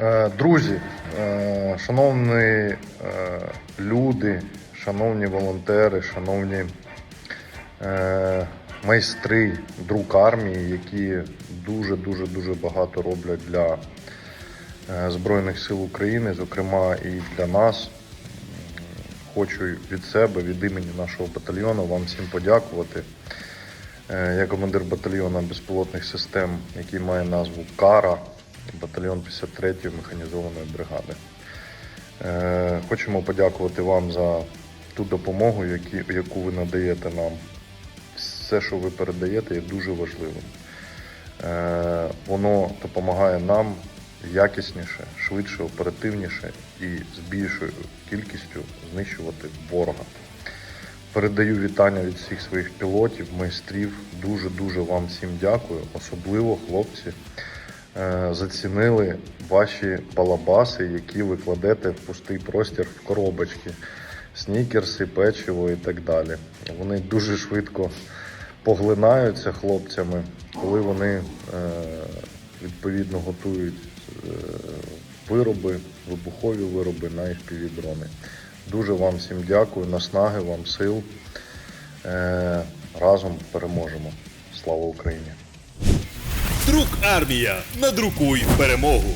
Е, Друзі, е, шановні е, люди, шановні волонтери, шановні майстри, друк армії, які дуже дуже багато роблять для Збройних сил України, зокрема і для нас. Хочу від себе, від імені нашого батальйону вам всім подякувати. Я командир батальйону безпілотних систем, який має назву Кара, батальйон 53-ї механізованої бригади. Е, Хочемо подякувати вам за ту допомогу, яку ви надаєте нам. Все, що ви передаєте, є дуже важливим. Е, Воно допомагає нам якісніше, швидше, оперативніше і з більшою кількістю знищувати ворога. Передаю вітання від всіх своїх пілотів, майстрів. Дуже дуже вам всім дякую. Особливо хлопці зацінили ваші балабаси, які ви кладете в пустий простір в коробочки, снікерси, печиво і так далі. Вони дуже швидко поглинаються хлопцями, коли вони е, відповідно готують е, вироби, вибухові вироби на fpv дрони. Дуже вам всім дякую, наснаги вам сил. Е, разом переможемо. Слава Україні! Друк армія. Надрукуй перемогу.